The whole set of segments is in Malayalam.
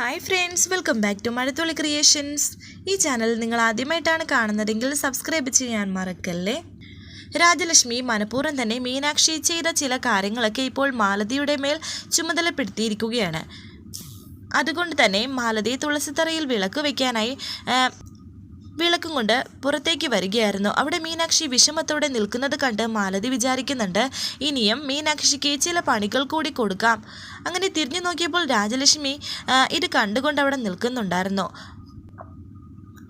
Hi friends welcome back to Mazhathulli creations ഈ ചാനൽ നിങ്ങൾ ആദ്യമായിട്ടാണ് കാണുന്നതെങ്കിൽ സബ്സ്ക്രൈബ് ചെയ്യാൻ മറക്കല്ലേ? രാജലക്ഷ്മി മനഃപൂർവം തന്നെ മീനാക്ഷി ചെയ്ത ചില കാര്യങ്ങളൊക്കെ ഇപ്പോൾ മാലതിയുടെ മേൽ ചുമതലപ്പെടുത്തിയിരിക്കുകയാണ്. അതുകൊണ്ട് തന്നെ മാലതി തുളസിത്തറയിൽ വിളക്ക് വയ്ക്കാനായി വിളക്കും കൊണ്ട് പുറത്തേക്ക് വരികയായിരുന്നു. അവിടെ മീനാക്ഷി വിഷമത്തോടെ നിൽക്കുന്നത് കണ്ട് മാലതി വിചാരിക്കുന്നുണ്ട് ഇനിയും മീനാക്ഷിക്ക് ചില പണികൾ കൂടി കൊടുക്കാം. അങ്ങനെ തിരിഞ്ഞു നോക്കിയപ്പോൾ രാജലക്ഷ്മി ഇത് കണ്ടുകൊണ്ട് അവിടെ നിൽക്കുന്നുണ്ടായിരുന്നു.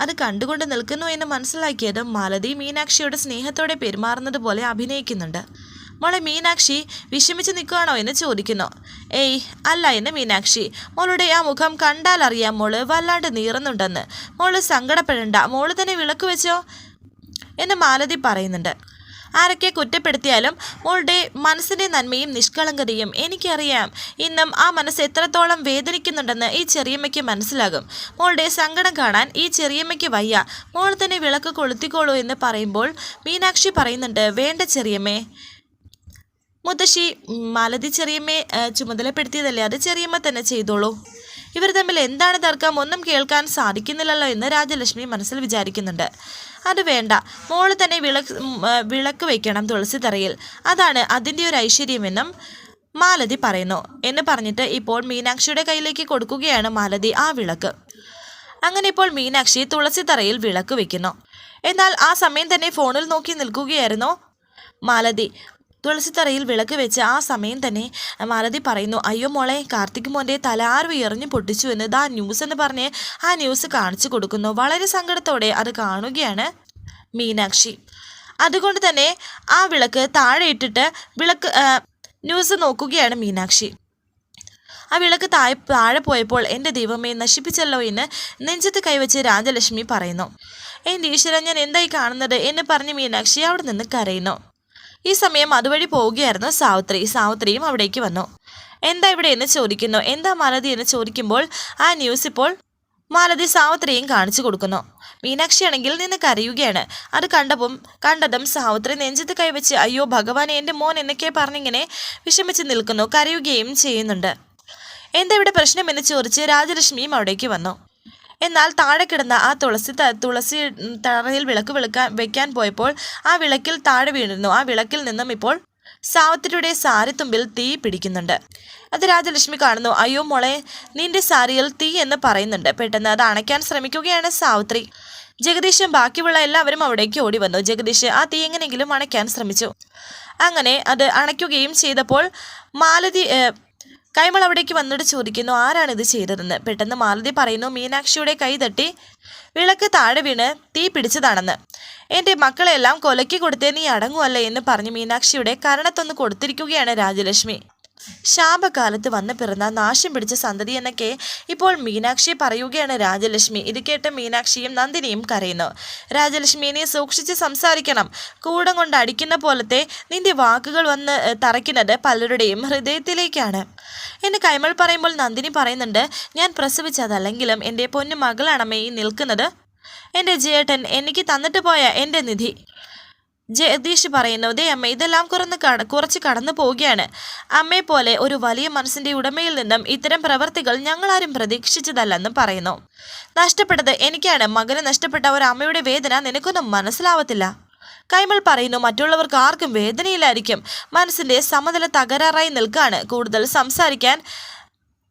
അത് കണ്ടുകൊണ്ട് നിൽക്കുന്നു എന്ന് മനസ്സിലാക്കിയതും മാലതി മീനാക്ഷിയോട് സ്നേഹത്തോടെ പെരുമാറുന്നത് പോലെ അഭിനയിക്കുന്നുണ്ട്. മോളെ മീനാക്ഷി വിഷമിച്ച് നിൽക്കുകയാണോ എന്ന് ചോദിക്കുന്നു. ഏയ് അല്ല എന്ന് മീനാക്ഷി. മോളുടെ ആ മുഖം കണ്ടാൽ അറിയാം മോൾ വല്ലാണ്ട് നീറുന്നുണ്ടെന്ന്. മോൾ സങ്കടപ്പെടണ്ട. മോൾ തന്നെ വിളക്ക് വെച്ചോ എന്ന് മാലതി പറയുന്നുണ്ട്. ആരൊക്കെ കുറ്റപ്പെടുത്തിയാലും മോളുടെ മനസ്സിന്റെ നന്മയും നിഷ്കളങ്കതയും എനിക്കറിയാം. ഇന്നും ആ മനസ്സ് എത്രത്തോളം വേദനിക്കുന്നുണ്ടെന്ന് ഈ ചെറിയമ്മയ്ക്ക് മനസ്സിലാകും. മോളുടെ സങ്കടം കാണാൻ ഈ ചെറിയമ്മയ്ക്ക് വയ്യ. മോൾ തന്നെ വിളക്ക് കൊളുത്തിക്കോളൂ എന്ന് പറയുമ്പോൾ മീനാക്ഷി പറയുന്നുണ്ട് വേണ്ട ചെറിയമ്മേ. മുത്തശ്ശി മാലതി ചെറിയമ്മയെ ചുമതലപ്പെടുത്തിയതല്ലേ? അത് ചെറിയമ്മ തന്നെ ചെയ്തോളൂ. ഇവർ തമ്മിൽ എന്താണ് തർക്കം ഒന്നും കേൾക്കാൻ സാധിക്കുന്നില്ലല്ലോ എന്ന് രാജലക്ഷ്മി മനസ്സിൽ വിചാരിക്കുന്നുണ്ട്. അത് വേണ്ട. മോൾ തന്നെ വിളക്ക് വിളക്ക് വയ്ക്കണം തുളസി തറയിൽ അതാണ് അതിന്റെ ഒരു ഐശ്വര്യമെന്നും മാലതി പറയുന്നു. എന്ന് പറഞ്ഞിട്ട് ഇപ്പോൾ മീനാക്ഷിയുടെ കയ്യിലേക്ക് കൊടുക്കുകയാണ് മാലതി ആ വിളക്ക്. അങ്ങനെ ഇപ്പോൾ മീനാക്ഷി തുളസി തറയിൽ വിളക്ക് വയ്ക്കുന്നു എന്നാൽ ആ സമയം തന്നെ ഫോണിൽ നോക്കി നിൽക്കുകയായിരുന്നു മാലതി. തുളസിത്തറയിൽ വിളക്ക് വെച്ച് ആ സമയം തന്നെ മാലതി പറയുന്നു അയ്യോ മോളെ കാർത്തിക് മോന്റെ തലാർവ് എറിഞ്ഞു പൊട്ടിച്ചു എന്ന് ദാ ന്യൂസ് എന്ന് പറഞ്ഞ് ആ ന്യൂസ് കാണിച്ചു കൊടുക്കുന്നു. വളരെ സങ്കടത്തോടെ അത് കാണുകയാണ് മീനാക്ഷി. അതുകൊണ്ട് തന്നെ ആ വിളക്ക് താഴെ ഇട്ടിട്ട് വിളക്ക് ന്യൂസ് നോക്കുകയാണ് മീനാക്ഷി. ആ വിളക്ക് താഴെ താഴെ പോയപ്പോൾ എന്റെ ദൈവമേ നശിപ്പിച്ചല്ലോ എന്ന് നെഞ്ചത്ത് കൈവച്ച് രാജലക്ഷ്മി പറയുന്നു. എന്റെ ഈശ്വര ഞാൻ എന്തായി കാണുന്നത്? എന്ന് പറഞ്ഞ് മീനാക്ഷി അവിടെ നിന്ന് കരയുന്നു. ഈ സമയം അതുവഴി പോവുകയായിരുന്നു സാവിത്രി. സാവിത്രിയും അവിടേക്ക് വന്നു. എന്താ ഇവിടെ എന്ന് ചോദിക്കുന്നു? എന്താ മാലതി എന്ന് ചോദിക്കുമ്പോൾ ആ ന്യൂസ് ഇപ്പോൾ മാലതി സാവിത്രിയും കാണിച്ചു കൊടുക്കുന്നു. മീനാക്ഷി ആണെങ്കിൽ നിന്ന് കരയുകയാണ്. അത് കണ്ടപ്പം കണ്ടതും സാവിത്രി നെഞ്ചത്ത് കൈവച്ച് അയ്യോ ഭഗവാനെ എന്റെ മോൻ എന്നൊക്കെ പറഞ്ഞിങ്ങനെ വിഷമിച്ച് നിൽക്കുന്നു കരയുകയും ചെയ്യുന്നുണ്ട്. എന്താ ഇവിടെ പ്രശ്നം? എന്ന് ചോദിച്ച് രാജലക്ഷ്മിയും അവിടേക്ക് വന്നു. എന്നാൽ താഴെ കിടന്ന ആ തുളസി തുളസി തറയിൽ വിളക്ക് വിളക്കാൻ വെക്കാൻ പോയപ്പോൾ ആ വിളക്കിൽ താഴെ വീണിരുന്നു. ആ വിളക്കിൽ നിന്നും ഇപ്പോൾ സാവിത്രിയുടെ സാരിത്തുമ്പിൽ തീ പിടിക്കുന്നുണ്ട്. അത് രാജലക്ഷ്മി കാണുന്നു. അയ്യോ മോളെ നിന്റെ സാരിയിൽ തീ എന്ന് പറയുന്നുണ്ട്. പെട്ടെന്ന് അത് അണയ്ക്കാൻ ശ്രമിക്കുകയാണ് സാവിത്രി. ജഗദീഷും ബാക്കിയുള്ള എല്ലാവരും അവിടേക്ക് ഓടി വന്നു ജഗദീഷ് ആ തീ എങ്ങനെയെങ്കിലും അണയ്ക്കാൻ ശ്രമിച്ചു. അങ്ങനെ അത് അണയ്ക്കുകയും ചെയ്തപ്പോൾ മാലതി കൈമൾ അവിടേക്ക് വന്നിട്ട് ചോദിക്കുന്നു ആരാണ് ഇത് ചെയ്തതെന്ന്? പെട്ടെന്ന് മാലതി പറയുന്നു മീനാക്ഷിയുടെ കൈ തട്ടി വിളക്ക് താഴെ വീണ് തീ പിടിച്ചതാണെന്ന്. എന്റെ മക്കളെല്ലാം കൊലയ്ക്ക് കൊടുത്തേ നീ അടങ്ങുമല്ലേ എന്ന് പറഞ്ഞ് മീനാക്ഷിയുടെ കരണത്തൊന്ന് കൊടുത്തിരിക്കുകയാണ് രാജലക്ഷ്മി. ശാപകാലത്ത് വന്ന് പിറന്ന നാശം പിടിച്ച സന്തതി എന്നൊക്കെ ഇപ്പോൾ മീനാക്ഷി പറയുകയാണ് രാജലക്ഷ്മി. ഇത് കേട്ട് മീനാക്ഷിയും നന്ദിനിയും കരയുന്നു. രാജലക്ഷ്മി നീ സൂക്ഷിച്ച് സംസാരിക്കണം. കൂടം കൊണ്ട് അടിക്കുന്ന പോലത്തെ നിന്റെ വാക്കുകൾ വന്ന് തറയ്ക്കുന്നത് പലരുടെയും ഹൃദയത്തിലേക്കാണ്. എന്ന് കൈമൾ പറയുമ്പോൾ നന്ദിനി പറയുന്നുണ്ട് ഞാൻ പ്രസവിച്ചതല്ലെങ്കിലും എന്റെ പൊന്നു മകളാണമ്മേ ഈ നിൽക്കുന്നത്. എന്റെ ജേട്ടൻ എനിക്ക് തന്നിട്ട് പോയ എന്റെ നിധി. ജഗദീഷ് പറയുന്നു ദേ അമ്മ ഇതെല്ലാം കുറന്ന് കുറച്ച് കടന്നു പോവുകയാണ്. അമ്മയെ പോലെ ഒരു വലിയ മനസ്സിന്റെ ഉടമയിൽ നിന്നും ഇത്തരം പ്രവർത്തികൾ ഞങ്ങളാരും പ്രതീക്ഷിച്ചതല്ലെന്നും പറയുന്നു. നഷ്ടപ്പെട്ടത് എനിക്കാണ്. മകന് നഷ്ടപ്പെട്ട ഒരു അമ്മയുടെ വേദന നിനക്കൊന്നും മനസ്സിലാവത്തില്ല. കൈമൾ പറയുന്നു മറ്റുള്ളവർക്ക് ആർക്കും വേദനയില്ലായിരിക്കും. മനസ്സിന്റെ സമനില തകരാറായി നിൽക്കാണ്. കൂടുതൽ സംസാരിക്കാൻ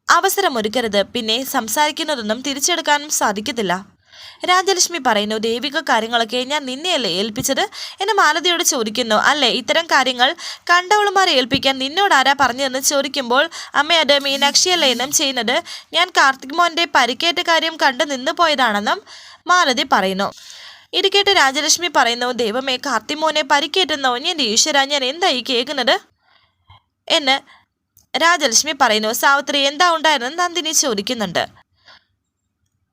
അവസരമൊരുക്കരുത്. പിന്നെ സംസാരിക്കുന്നതൊന്നും തിരിച്ചെടുക്കാനും സാധിക്കത്തില്ല. രാജലക്ഷ്മി പറയുന്നു ദേവിക കാര്യങ്ങളൊക്കെ ഞാൻ നിന്നെയല്ലേ ഏൽപ്പിച്ചത്? എന്ന് മാലതിയോട് ചോദിക്കുന്നു. അല്ലേ ഇത്തരം കാര്യങ്ങൾ കണ്ടവളുമാരെ ഏൽപ്പിക്കാൻ നിന്നോട് ആരാ പറഞ്ഞതെന്ന് ചോദിക്കുമ്പോൾ അമ്മ അത് മീനാക്ഷിയല്ലേ എന്നും ചെയ്യുന്നത്? ഞാൻ കാർത്തിക് മോന്റെ പരിക്കേറ്റ കാര്യം കണ്ടു നിന്ന് പോയതാണെന്നും മാലതി പറയുന്നു. ഇത് കേട്ട് രാജലക്ഷ്മി പറയുന്നു ദൈവമേ കാർത്തിമോനെ പരിക്കേറ്റുന്നോ ഞാൻ ഈശ്വര ഞാൻ എന്തായി കേൾക്കുന്നത്? എന്ന് രാജലക്ഷ്മി പറയുന്നു. സാവിത്രി എന്താ ഉണ്ടായിരുന്നു നന്ദിനി ചോദിക്കുന്നുണ്ട്.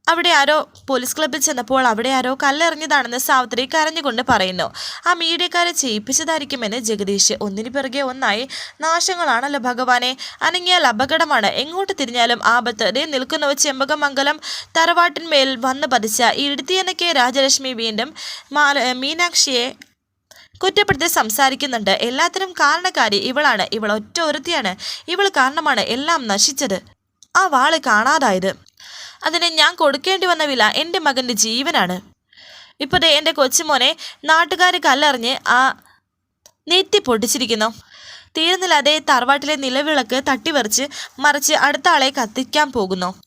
അവിടെ ആരോ പോലീസ് ക്ലബ്ബിൽ ചെന്നപ്പോൾ അവിടെ ആരോ കല്ലെറിഞ്ഞതാണെന്ന് സാവിത്രി കരഞ്ഞുകൊണ്ട് പറയുന്നു. ആ മീഡിയക്കാരെ ചെയ്യിപ്പിച്ചതായിരിക്കുമെന്ന് ജഗദീഷ്. ഒന്നിനു പിറകെ ഒന്നായി. നാശങ്ങളാണല്ലോ ഭഗവാനെ. അനങ്ങിയാൽ അപകടമാണ്. എങ്ങോട്ട് തിരിഞ്ഞാലും ആപത്ത്. ദേ നിൽക്കുന്നവ ചെമ്പകമംഗലം തറവാട്ടിന്മേൽ വന്ന് പതിച്ച ഇരുത്തിയനക്കെ രാജലക്ഷ്മി വീണ്ടും മീനാക്ഷിയെ കുറ്റപ്പെടുത്തി സംസാരിക്കുന്നുണ്ട്. എല്ലാത്തിനും കാരണക്കാരി ഇവളാണ്. ഇവൾ ഒറ്റ ഒരുത്തിയാണ്. ഇവൾ കാരണമാണ് എല്ലാം നശിച്ചത്. ആ വാൾ കാണാതായത്. അതിന് ഞാൻ കൊടുക്കേണ്ടി വന്ന വില എന്റെ മകന്റെ ജീവനാണ്. ഇപ്പോൾ ദേ എന്റെ കൊച്ചുമോനെ നാട്ടുകാർ കല്ലെറിഞ്ഞ് ആ നെറ്റി പൊട്ടിച്ചിരിക്കുന്നു. തീരുന്നില്ലാതെ തറവാട്ടിലെ നിലവിളക്ക് തട്ടിവറിച്ച് മറിച്ച് അടുത്ത ആളെ കത്തിക്കാൻ പോകുന്നു.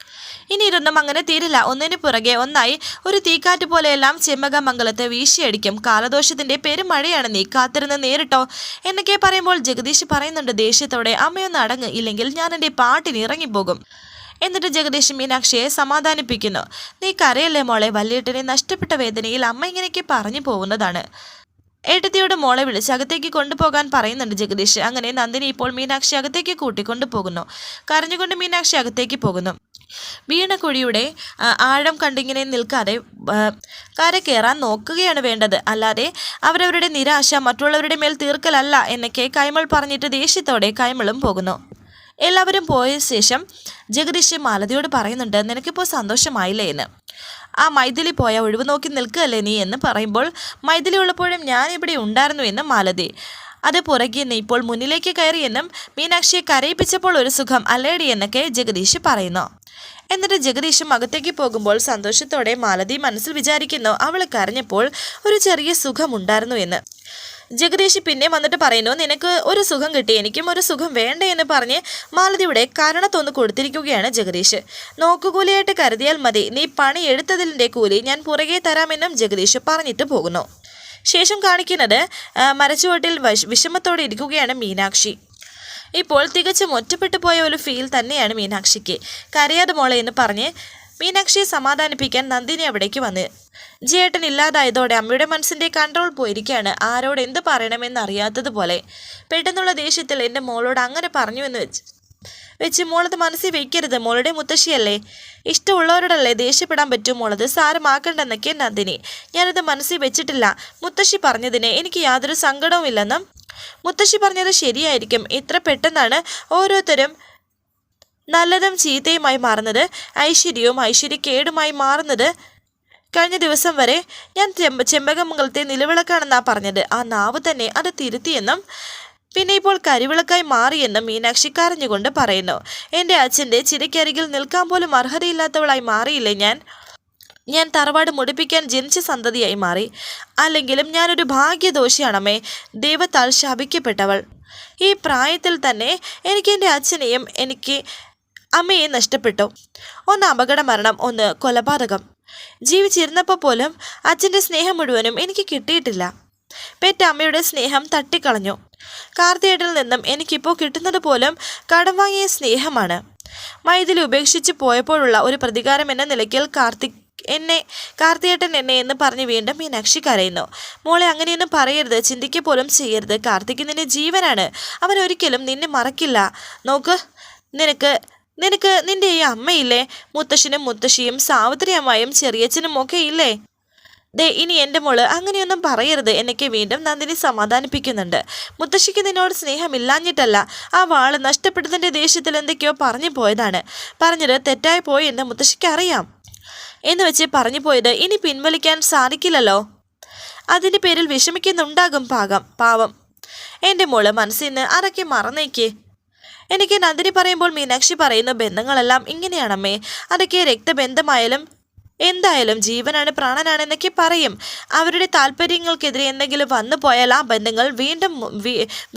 ഇനി അങ്ങനെ തീരില്ല. ഒന്നിനു പുറകെ ഒന്നായി ഒരു തീക്കാറ്റ് പോലെയെല്ലാം ചെമ്മകമംഗലത്ത് വീശിയടിക്കും. കാലദോഷത്തിന്റെ പെരുമഴയാണ് നീ കാത്തിരുന്ന് നേരിട്ടോ. എന്നൊക്കെ പറയുമ്പോൾ ജഗദീഷ് പറയുന്നുണ്ട് ദേഷ്യത്തോടെ അമ്മയൊന്ന് അടങ്ങ്. ഇല്ലെങ്കിൽ ഞാൻ എന്റെ പാട്ടിന് ഇറങ്ങിപ്പോകും. എന്നിട്ട് ജഗദീഷ് മീനാക്ഷിയെ സമാധാനിപ്പിക്കുന്നു. നീ കരയല്ലേ മോളെ? വല്യേട്ടനെ നഷ്ടപ്പെട്ട വേദനയിൽ അമ്മ ഇങ്ങനെയൊക്കെ പറഞ്ഞു പോകുന്നതാണ്. ഏട്ടത്തിയോട് മോളെ വിളിച്ച് അകത്തേക്ക് കൊണ്ടുപോകാൻ പറയുന്നുണ്ട് ജഗദീഷ്. അങ്ങനെ നന്ദിനി ഇപ്പോൾ മീനാക്ഷി അകത്തേക്ക് കൂട്ടിക്കൊണ്ടു പോകുന്നു. കരഞ്ഞുകൊണ്ട് മീനാക്ഷി അകത്തേക്ക് പോകുന്നു. വീണ കുഴിയുടെ ആഴം കണ്ടിങ്ങനെ നിൽക്കാതെ കര കയറാൻ നോക്കുകയാണ് വേണ്ടത്. അല്ലാതെ അവരവരുടെ നിരാശ മറ്റുള്ളവരുടെ മേൽ തീർക്കലല്ല എന്നൊക്കെ കൈമൾ പറഞ്ഞിട്ട് ദേഷ്യത്തോടെ കൈമളും പോകുന്നു. എല്ലാവരും പോയ ശേഷം ജഗദീഷ് മാലതിയോട് പറയുന്നുണ്ട് നിനക്കിപ്പോൾ സന്തോഷമായില്ലേ? എന്ന്. ആ മൈഥിലി പോയ ഒഴിവ് നോക്കി നിൽക്കുകയല്ലേ നീ? എന്ന് പറയുമ്പോൾ മൈഥിലി ഉള്ളപ്പോഴും ഞാൻ ഇവിടെ ഉണ്ടായിരുന്നു എന്ന് മാലതി. അത് പുറകെ നീ ഇപ്പോൾ മുന്നിലേക്ക് കയറിയെന്നും മീനാക്ഷിയെ കരയിപ്പിച്ചപ്പോൾ ഒരു സുഖം അല്ലേടി? എന്നൊക്കെ ജഗദീഷ് പറയുന്നു. എന്നിട്ട് ജഗദീഷും അകത്തേക്ക് പോകുമ്പോൾ സന്തോഷത്തോടെ മാലതി മനസ്സിൽ വിചാരിക്കുന്നു അവൾ കരഞ്ഞപ്പോൾ ഒരു ചെറിയ സുഖമുണ്ടായിരുന്നു എന്ന്. ജഗദീഷ് പിന്നെ വന്നിട്ട് പറയുന്നു നിനക്ക് ഒരു സുഖം കിട്ടി എനിക്കും ഒരു സുഖം വേണ്ട എന്ന് പറഞ്ഞ് മാലതിയുടെ കരണത്തൊന്ന് കൊടുത്തിരിക്കുകയാണ് ജഗദീഷ്. നോക്കുകൂലിയായിട്ട് കരുതിയാൽ മതി നീ പണി എടുത്തതിന്റെ കൂലി ഞാൻ പുറകെ തരാമെന്നും ജഗദീഷ് പറഞ്ഞിട്ട് പോകുന്നു. ശേഷം കാണിക്കുന്നത് മരച്ചുവട്ടിൽ വിഷമത്തോടെ ഇരിക്കുകയാണ് മീനാക്ഷി. ഇപ്പോൾ തികച്ചും ഒറ്റപ്പെട്ടു പോയ ഒരു ഫീൽ തന്നെയാണ് മീനാക്ഷിക്ക്. കരയാതെ മോളെ എന്ന് പറഞ്ഞ് മീനാക്ഷിയെ സമാധാനിപ്പിക്കാൻ നന്ദിനി അവിടേക്ക് വന്ന് ജേട്ടൻ ഇല്ലാതായതോടെ അമ്മയുടെ മനസ്സിന്റെ കൺട്രോൾ പോയിരിക്കുകയാണ്. ആരോട് എന്ത് പറയണമെന്ന് അറിയാത്തതുപോലെ പെട്ടെന്നുള്ള ദേഷ്യത്തിൽ എന്റെ മോളോട് അങ്ങനെ പറഞ്ഞു എന്ന് വെച്ച് വെച്ച് മോളത് മനസ്സിൽ വെക്കരുത്. മോളുടെ മുത്തശ്ശിയല്ലേ. ഇഷ്ടമുള്ളവരോടല്ലേ ദേഷ്യപ്പെടാൻ പറ്റും മോളത്? സാരമാക്കണ്ടെന്നൊക്കെ നന്ദിനി. ഞാനത് മനസ്സിൽ വെച്ചിട്ടില്ല. മുത്തശ്ശി പറഞ്ഞതിന് എനിക്ക് യാതൊരു സങ്കടവുമില്ലെന്നും മുത്തശ്ശി പറഞ്ഞത് ശരിയായിരിക്കും. ഇത്ര പെട്ടെന്നാണ് ഓരോരുത്തരും നല്ലതും ചീത്തയുമായി മാറുന്നത്. ഐശ്വര്യവും ഐശ്വര്യക്കേടുമായി മാറുന്നത് കഴിഞ്ഞ ദിവസം വരെ ഞാൻ ചെമ്പ ചെമ്പകമംഗലത്തെ നിലവിളക്കാണെന്നാ പറഞ്ഞത്. ആ നാവ് തന്നെ അത് തിരുത്തിയെന്നും പിന്നെ ഇപ്പോൾ കരിവിളക്കായി മാറിയെന്നും മീനാക്ഷി കരഞ്ഞുകൊണ്ട് പറയുന്നു. എന്റെ അച്ഛന്റെ ചിരക്കരികിൽ നിൽക്കാൻ പോലും അർഹതയില്ലാത്തവളായി മാറിയില്ലേ ഞാൻ? ഞാൻ തറവാട് മുടിപ്പിക്കാൻ ജനിച്ച സന്തതിയായി മാറി. അല്ലെങ്കിലും ഞാനൊരു ഭാഗ്യദോഷിയാണമേ ദൈവത്താൽ ശപിക്കപ്പെട്ടവൾ. ഈ പ്രായത്തിൽ തന്നെ എനിക്ക് എന്റെ അച്ഛനെയും എനിക്ക് അമ്മയെ നഷ്ടപ്പെട്ടു. ഒന്ന് അപകട മരണം ഒന്ന് കൊലപാതകം. ജീവിച്ചിരുന്നപ്പോൾ പോലും അച്ഛന്റെ സ്നേഹം മുഴുവനും എനിക്ക് കിട്ടിയിട്ടില്ല. പെറ്റ അമ്മയുടെ സ്നേഹം തട്ടിക്കളഞ്ഞു. കാർത്തിയേട്ടിൽ നിന്നും എനിക്കിപ്പോൾ കിട്ടുന്നത് പോലും കടം വാങ്ങിയ സ്നേഹമാണ്. മൈതിൽ ഉപേക്ഷിച്ച് പോയപ്പോഴുള്ള ഒരു പ്രതികാരം എന്ന നിലയ്ക്കിൽ കാർത്തിക് എന്നെ കാർത്തിയേട്ടൻ എന്നെ എന്ന് പറഞ്ഞ് വീണ്ടും മീനാക്ഷി കരയുന്നു. മോളെ അങ്ങനെയൊന്നും പറയരുത്. ചിന്തിക്കുക പോലും ചെയ്യരുത്. കാർത്തിക് നിന്റെ ജീവനാണ്. അവൻ ഒരിക്കലും നിന്നെ മറക്കില്ല. നോക്ക് നിനക്ക് നിനക്ക് നിന്റെ ഈ അമ്മയില്ലേ? മുത്തശ്ശനും മുത്തശ്ശിയും സാവിത്രി അമ്മായും ചെറിയച്ഛനും ഒക്കെ ഇല്ലേ? ദേ ഇനി എന്റെ മോൾ അങ്ങനെയൊന്നും പറയരുത്. എന്നൊക്കെ വീണ്ടും നന്ദിനി സമാധാനിപ്പിക്കുന്നുണ്ട്. മുത്തശ്ശിക്ക് നിന്നോട് സ്നേഹമില്ലാഞ്ഞിട്ടല്ല ആ വാൾ നഷ്ടപ്പെട്ടതിന്റെ ദേഷ്യത്തിൽ എന്തൊക്കെയോ പറഞ്ഞു പോയതാണ്. പറഞ്ഞത് തെറ്റായി പോയി എന്ന് മുത്തശ്ശിക്ക് അറിയാം എന്ന് വെച്ച് പറഞ്ഞു പോയത് ഇനി പിൻവലിക്കാൻ സാധിക്കില്ലല്ലോ. അതിന്റെ പേരിൽ വിഷമിക്കുന്നുണ്ടാകും പാകം. പാവം. എന്റെ മോൾ മനസ്സിൽ അതൊക്കെ മറന്നേക്ക്. എനിക്ക് നന്ദിനി പറയുമ്പോൾ മീനാക്ഷി പറയുന്ന ബന്ധങ്ങളെല്ലാം ഇങ്ങനെയാണമ്മേ. അതൊക്കെ രക്തബന്ധമായാലും എന്തായാലും ജീവനാണ് പ്രാണനാണ് എന്നൊക്കെ പറയും. അവരുടെ താല്പര്യങ്ങൾക്കെതിരെ എന്തെങ്കിലും വന്നു പോയാൽ ആ ബന്ധങ്ങൾ വീണ്ടും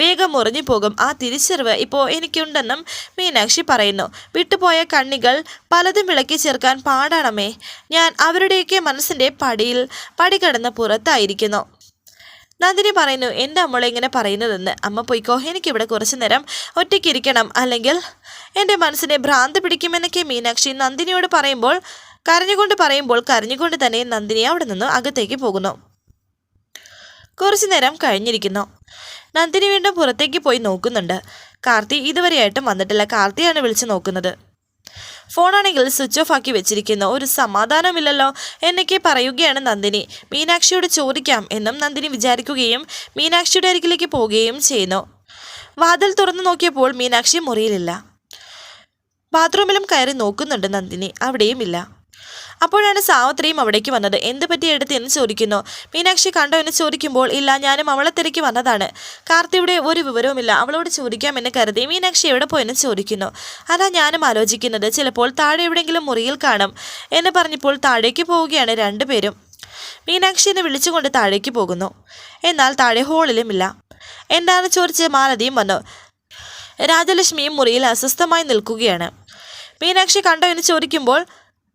വേഗം മുറിഞ്ഞു പോകും. ആ തിരിച്ചറിവ് ഇപ്പോൾ എനിക്കുണ്ടെന്നും മീനാക്ഷി പറയുന്നു. വിട്ടുപോയ കണ്ണികൾ പലതും വിളക്കി ചേർക്കാൻ പാടാണമേ ഞാൻ അവരുടെയൊക്കെ മനസ്സിന്റെ പടിയിൽ പടി കടന്ന് പുറത്തായിരിക്കുന്നു. നന്ദിനി പറയുന്നു എന്റെ അമ്മളെ ഇങ്ങനെ പറയുന്നതെന്ന്. അമ്മ പൊയ്ക്കോ എനിക്കിവിടെ കുറച്ചു നേരം ഒറ്റയ്ക്കിരിക്കണം അല്ലെങ്കിൽ എന്റെ മനസ്സിനെ ഭ്രാന്ത് പിടിക്കുമെന്നൊക്കെ മീനാക്ഷി നന്ദിനിയോട് പറയുമ്പോൾ കരഞ്ഞുകൊണ്ട് പറയുമ്പോൾ കരഞ്ഞുകൊണ്ട് തന്നെ നന്ദിനി അവിടെ നിന്ന് അകത്തേക്ക് പോകുന്നു. കുറച്ചു നേരം കഴിഞ്ഞിരിക്കുന്നു. നന്ദിനി വീണ്ടും പുറത്തേക്ക് പോയി നോക്കുന്നുണ്ട്. കാർത്തി ഇതുവരെയായിട്ടും വന്നിട്ടില്ല. കാർത്തിയാണ് വിളിച്ചു നോക്കുന്നത്. ഫോണാണെങ്കിൽ സ്വിച്ച് ഓഫ് ആക്കി വെച്ചിരിക്കുന്നു. ഒരു സമാധാനമില്ലല്ലോ എന്നൊക്കെ പറയുകയാണ് നന്ദിനി. മീനാക്ഷിയോട് ചോദിക്കാം എന്നും നന്ദിനി വിചാരിക്കുകയും മീനാക്ഷിയുടെ അരികിലേക്ക് പോവുകയും ചെയ്യുന്നു. വാതിൽ തുറന്നു നോക്കിയപ്പോൾ മീനാക്ഷി മുറിയിലില്ല. ബാത്റൂമിലും കയറി നോക്കുന്നുണ്ട് നന്ദിനി. അവിടെയും ഇല്ല അപ്പോഴാണ് സാവത്രിയും അവിടേക്ക് വന്നത്. എന്ത് പറ്റി എടുത്ത് എന്ന് ചോദിക്കുന്നു. മീനാക്ഷി കണ്ടോ എന്ന് ചോദിക്കുമ്പോൾ ഇല്ല ഞാനും അവളെ തിരക്കി വന്നതാണ്. കാർത്തിയുടെ ഒരു വിവരവുമില്ല അവളോട് ചോദിക്കാമെന്ന് കരുതി മീനാക്ഷി എവിടെ പോയെന്ന് ചോദിക്കുന്നു. അതാ ഞാനും ആലോചിക്കുന്നത്. ചിലപ്പോൾ താഴെ എവിടെയെങ്കിലും മുറിയിൽ കാണും എന്ന് പറഞ്ഞപ്പോൾ താഴേക്ക് പോവുകയാണ് രണ്ടുപേരും. മീനാക്ഷിനെ വിളിച്ചുകൊണ്ട് താഴേക്ക് പോകുന്നു. എന്നാൽ താഴെ ഹോളിലുമില്ല എന്താണെന്ന് ചോദിച്ച് മാലതിയും വന്നു. രാജലക്ഷ്മിയും മുറിയിൽ അസ്വസ്ഥമായി നിൽക്കുകയാണ്. മീനാക്ഷി കണ്ടോ എന്ന് ചോദിക്കുമ്പോൾ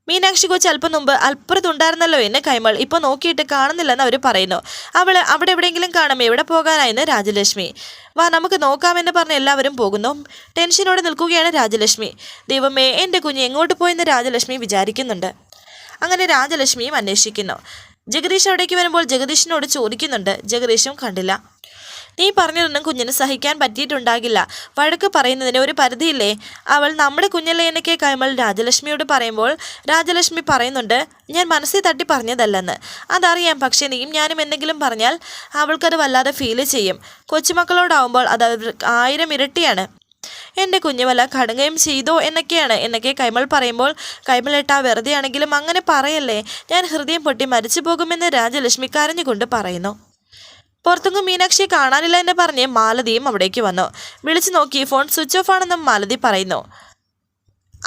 മീനാക്ഷി കൊച്ച് അല്പം മുമ്പ് അൽപ്പുറത്തുണ്ടായിരുന്നല്ലോ എന്നെ കൈമൾ. ഇപ്പോൾ നോക്കിയിട്ട് കാണുന്നില്ലെന്ന് അവർ പറയുന്നു. അവൾ അവിടെ എവിടെയെങ്കിലും കാണും. എവിടെ പോകാനായെന്ന് രാജലക്ഷ്മി. വാ നമുക്ക് നോക്കാമെന്ന് പറഞ്ഞ് എല്ലാവരും പോകുന്നു. ടെൻഷനോടെ നിൽക്കുകയാണ് രാജലക്ഷ്മി. ദൈവമേ എന്റെ കുഞ്ഞ് എങ്ങോട്ട് പോയെന്ന് രാജലക്ഷ്മി വിചാരിക്കുന്നുണ്ട്. അങ്ങനെ രാജലക്ഷ്മിയും അന്വേഷിക്കുന്നു. ജഗദീഷ് അവിടേക്ക് വരുമ്പോൾ ജഗദീഷിനോട് ചോദിക്കുന്നുണ്ട്. ജഗദീഷും കണ്ടില്ല. നീ പറഞ്ഞതൊന്നും കുഞ്ഞിന് സഹിക്കാൻ പറ്റിയിട്ടുണ്ടാകില്ല. വഴക്ക് പറയുന്നതിന് ഒരു പരിധിയില്ലേ? അവൾ നമ്മുടെ കുഞ്ഞല്ലേ കൈമൾ രാജലക്ഷ്മിയോട് പറയുമ്പോൾ രാജലക്ഷ്മി പറയുന്നുണ്ട് ഞാൻ മനസ്സിൽ തട്ടി പറഞ്ഞതല്ലെന്ന്. അതറിയാം പക്ഷേ നീയും ഞാനും എന്തെങ്കിലും പറഞ്ഞാൽ അവൾക്കത് വല്ലാതെ ഫീൽ ചെയ്യും. കൊച്ചുമക്കളോടാവുമ്പോൾ അത് ആയിരം ഇരട്ടിയാണ്. എന്റെ കുഞ്ഞു വല്ല കടുങ്ങയും ചെയ്തോ എന്നൊക്കെയാണ് എന്നൊക്കെ കൈമൾ പറയുമ്പോൾ കൈമൾ ഏട്ടാ വെറുതെ ആണെങ്കിലും അങ്ങനെ പറയല്ലേ? ഞാൻ ഹൃദയം പൊട്ടി മരിച്ചു പോകുമെന്ന് രാജലക്ഷ്മി കരഞ്ഞുകൊണ്ട് പറയുന്നു. പുറത്തെങ്ങും മീനാക്ഷിയെ കാണാനില്ല എന്ന് പറഞ്ഞ് മാലതിയും അവിടേക്ക് വന്നു. വിളിച്ചു നോക്കി ഫോൺ സ്വിച്ച് ഓഫ് ആണെന്നും മാലതി പറയുന്നു.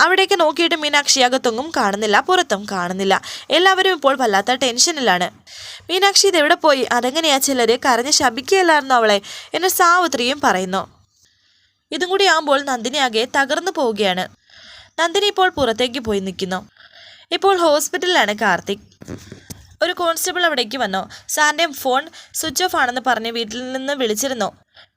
അവിടേക്ക് നോക്കിയിട്ട് മീനാക്ഷി അകത്തൊന്നും കാണുന്നില്ല പുറത്തും കാണുന്നില്ല. എല്ലാവരും ഇപ്പോൾ വല്ലാത്ത ടെൻഷനിലാണ്. മീനാക്ഷി ഇതെവിടെ പോയി? അതെങ്ങനെയാ ചിലർ കരഞ്ഞ് ശപിക്കുകയല്ലായിരുന്നു അവളെ? എന്ന് സാവിത്രിയും പറയുന്നു. ഇതും കൂടി ആകുമ്പോൾ നന്ദിനി ആകെ തകർന്നു പോവുകയാണ്. നന്ദിനി ഇപ്പോൾ പുറത്തേക്ക് പോയി നിൽക്കുന്നു. ഇപ്പോൾ ഹോസ്പിറ്റലിലാണ് കാർത്തിക്. ഒരു കോൺസ്റ്റബിൾ അവിടേക്ക് വന്നു. സാറിന്റെ ഫോൺ സ്വിച്ച് ഓഫ് ആണെന്ന് പറഞ്ഞ് വീട്ടിൽ നിന്ന് വിളിച്ചിരുന്നു.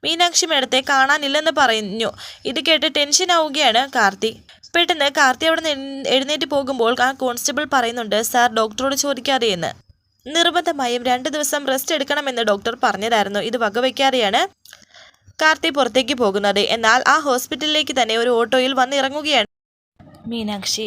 മീനാക്ഷി മേടത്തെ കാണാനില്ലെന്ന് പറഞ്ഞു. ഇത് കേട്ട് ടെൻഷൻ ആവുകയാണ് കാർത്തി. പെട്ടെന്ന് കാർത്തി അവിടെ എഴുന്നേറ്റ് പോകുമ്പോൾ ആ കോൺസ്റ്റബിൾ പറയുന്നുണ്ട് സാർ ഡോക്ടറോട് ചോദിക്കാതെ എന്ന്. നിർബന്ധമായും രണ്ട് ദിവസം റെസ്റ്റ് എടുക്കണമെന്ന് ഡോക്ടർ പറഞ്ഞതായിരുന്നു. ഇത് വകവയ്ക്കാതെയാണ് കാർത്തി പുറത്തേക്ക് പോകുന്നത്. എന്നാൽ ആ ഹോസ്പിറ്റലിലേക്ക് തന്നെ ഒരു ഓട്ടോയിൽ വന്നിറങ്ങുകയാണ് മീനാക്ഷി